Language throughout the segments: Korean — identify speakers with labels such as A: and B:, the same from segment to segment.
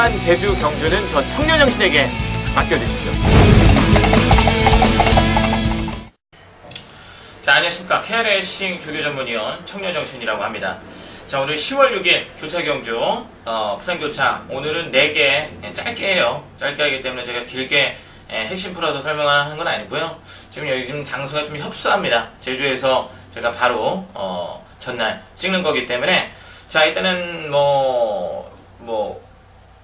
A: 부산, 제주, 경주는 저 청년 정신에게 맡겨주십시오. 자, 안녕하십니까. KRL싱 조교 전문위원 청년 정신이라고 합니다. 자, 오늘 10월 6일 교차 경주, 어, 부산 교차. 오늘은 4개, 예, 짧게 해요. 짧게 하기 때문에 제가 길게 예, 핵심 풀어서 설명하는 건 아니고요. 지금 여기 지금 장소가 좀 협소합니다. 제주에서 제가 바로, 어, 전날 찍는 거기 때문에. 자, 일단은 뭐, 뭐,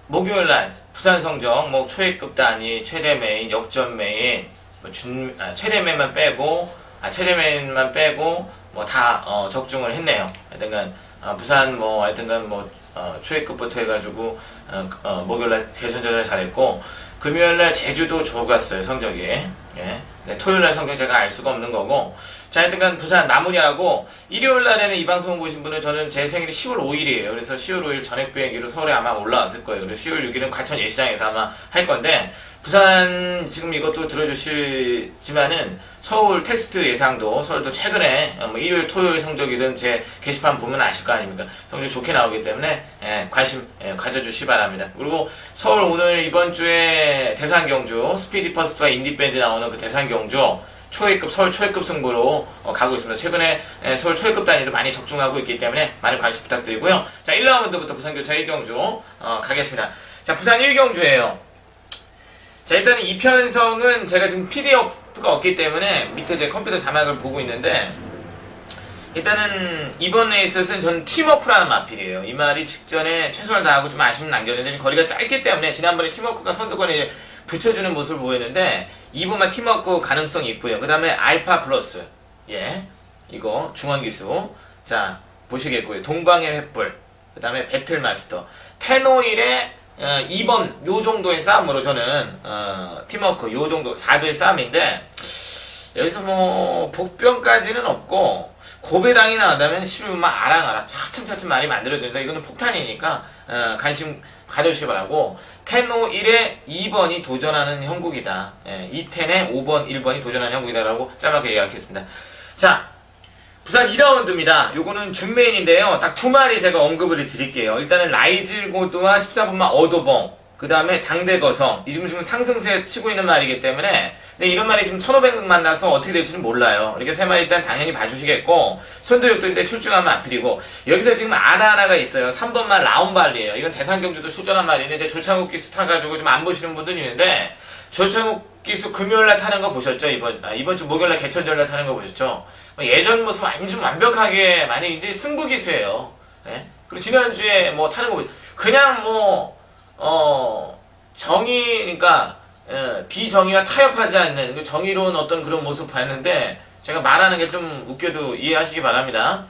A: 목요일 날 부산 성적 뭐 초회급 단위 최대 메인 역전 메인 뭐 준, 아, 최대 메인만 빼고 아, 최대 메인만 빼고 뭐다 어, 적중을 했네요. 하여튼간 어, 부산 뭐 하여튼간 뭐 어, 초회급부터 해가지고 어, 어, 목요일 날 개선전을 잘했고 금요일 날 제주도 좋았어요 성적이. 예. 네, 토요일 날 성적 제가 알 수가 없는 거고 자, 하여튼간 부산 마무리하고 일요일 날에는 이 방송 보신 분은 저는 제 생일이 10월 5일이에요. 그래서 10월 5일 전액 비행기로 서울에 아마 올라왔을 거예요. 그래서 10월 6일은 과천 예시장에서 아마 할 건데 부산 지금 이것도 들어주시지만은 서울 텍스트 예상도 서울도 최근에 어, 뭐 일요일 토요일 성적이든 제 게시판 보면 아실 거 아닙니까 성적 좋게 나오기 때문에 예, 관심 예, 가져주시 바랍니다 그리고 서울 오늘 이번 주에 대산 경주 스피디 퍼스트와 인디 밴드 나오는 그 대산 경주 초회급 서울 초회급 승부로 어, 가고 있습니다. 최근에 에, 서울 초회급 단위도 많이 적중하고 있기 때문에 많은 관심 부탁드리고요. 자 1라운드부터 부산교차 1경주 어, 가겠습니다. 자 부산 1경주예요. 자 일단은 이 편성은 제가 지금 PDF가 없기 때문에 밑에 제 컴퓨터 자막을 보고 있는데 일단은 이번 레이스는 전 팀워크라는 마필이에요. 이 말이 직전에 최선을 다하고 좀 아쉬움 남겼는데 거리가 짧기 때문에 지난번에 팀워크가 선두권에 붙여주는 모습을 보였는데 이번만 팀워크 가능성이 있고요. 그 다음에 알파 플러스 예 이거 중앙기수 자 보시겠고요. 동방의 횃불 그 다음에 배틀마스터 테노일의 어, 2번 요 정도의 싸움으로 저는 어, 팀워크 요 정도 4도의 싸움인데 여기서 뭐 복병까지는 없고 고배당이 나온다면 11분만 아랑아랑 차츰차츰 많이 만들어진다. 이거는 폭탄이니까 어, 관심 가져주시기 바라고 텐오 1에 2번이 도전하는 형국이다. 예, 2텐에 5번, 1번이 도전하는 형국이다라고 짧게 얘기하겠습니다. 자, 부산 2라운드입니다. 요거는 준메인인데요. 딱 두 마리 제가 언급을 드릴게요. 일단은 라이즐 고드와 14번만 어도봉. 그 다음에 당대거성. 이 지금 지금 상승세 치고 있는 말이기 때문에. 근데 이런 말이 지금 1500명 만나서 어떻게 될지는 몰라요. 이렇게 세 마리 일단 당연히 봐주시겠고. 선두역도인데 출중하면 앞필이고. 여기서 지금 아나 하나가 있어요. 3번만 라운발리에요. 이건 대산경주도 출전한 말인데 이제 조창욱 기수 타가지고 좀 안 보시는 분들이 있는데. 조창욱 기수 금요일날 타는 거 보셨죠? 이번, 아, 이번 주 목요일날 개천절날 타는 거 보셨죠? 뭐 예전 모습 완전 완벽하게 많이 이제 승부 기수예요. 예? 그리고 지난주에 뭐 타는 거, 보- 그냥 뭐, 어, 정의, 그러니까, 예, 비정의와 타협하지 않는 그 정의로운 어떤 그런 모습 봤는데, 제가 말하는 게 좀 웃겨도 이해하시기 바랍니다.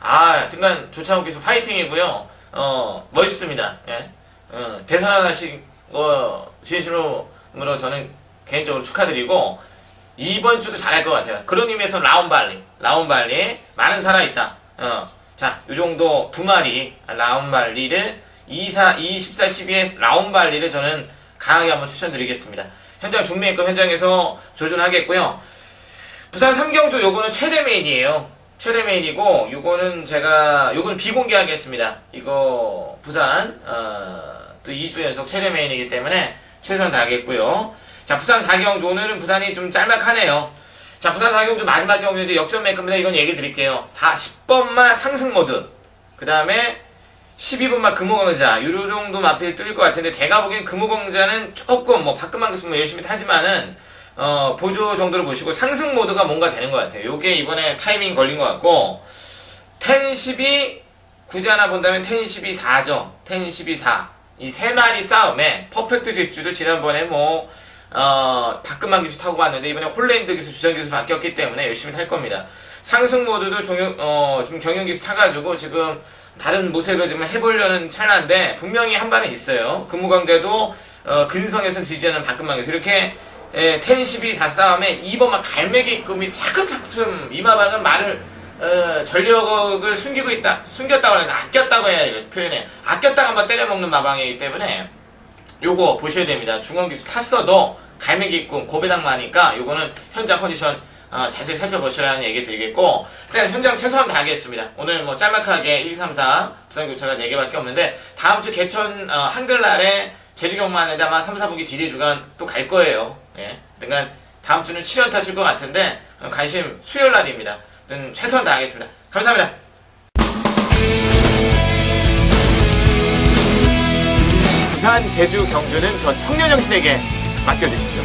A: 아, 등간 조창욱 기수 파이팅이고요. 어, 멋있습니다. 예. 어, 대선 하나씩, 어, 진심으로 저는 개인적으로 축하드리고, 이번 주도 잘할 것 같아요. 그런 의미에서 라운발리, 라운발리 많은 살아있다. 어, 자, 요 정도 두 마리 라운발리를 24, 24, 12에 라운 발리를 저는 강하게 한번 추천드리겠습니다. 현장 중매입금 현장에서 조준하겠고요. 부산 삼경주 요거는 최대 메인이에요. 최대 메인이고 요거는 제가 요거는 비공개하겠습니다. 이거 부산 어, 또 2주 연속 최대 메인이기 때문에 최선 다하겠고요. 자, 부산 4경주. 오늘은 부산이 좀 짤막하네요. 자, 부산 4경주 마지막 경주인데 역전맨급입니다. 이건 얘기 드릴게요. 4, 10번만 상승 모드. 그 다음에 12번만 금호강자. 요 정도 마필 뜰 것 같은데, 제가 보기엔 금호강자는 조금, 뭐, 박금만 교수 뭐 열심히 타지만은, 어, 보조 정도로 보시고 상승 모드가 뭔가 되는 것 같아요. 요게 이번에 타이밍 걸린 것 같고, 10, 12, 굳이 하나 본다면 10, 12, 4죠. 10, 12, 4. 이 세 마리 싸움에 퍼펙트 질주도 지난번에 뭐, 어, 박근만 기수 타고 갔는데 이번에 홀랜드 기수, 주전 기수 바뀌었기 때문에 열심히 탈 겁니다. 상승 모드도 종영, 어, 좀 경영 기수 타가지고 지금 다른 모색을 지금 해보려는 찰나인데 분명히 한 발은 있어요. 근무강대도 어, 근성에선 지지하는 기수 이렇게 에, 10, 12, 4 싸움에 2번만 갈매기급이 차츰차츰 이마방은 말을 어, 전력을 숨기고 있다, 숨겼다고 해서 아꼈다고 해야 이거 표현해. 아꼈다가 한번 때려먹는 마방이기 때문에 요거 보셔야 됩니다. 중원기수 탔어도 갈매기꿈 고배당마니까 요거는 현장 컨디션 어, 자세히 살펴보시라는 얘기 드리겠고 일단 현장 최선을 다하겠습니다. 오늘 뭐 짤막하게 1, 2, 3, 4 부산 교차가 4개밖에 없는데 다음 주 개천 어, 한글날에 제주 경마하는데 아마 3, 4분기 지대 주간 또 갈 거예요. 예. 그러니까 다음 주는 7연타 칠 것 같은데 어, 관심 수요일 날입니다. 음, 최선을 다하겠습니다. 감사합니다. 부산, 제주, 경주는 저 청년 정신에게 맡겨주십시오.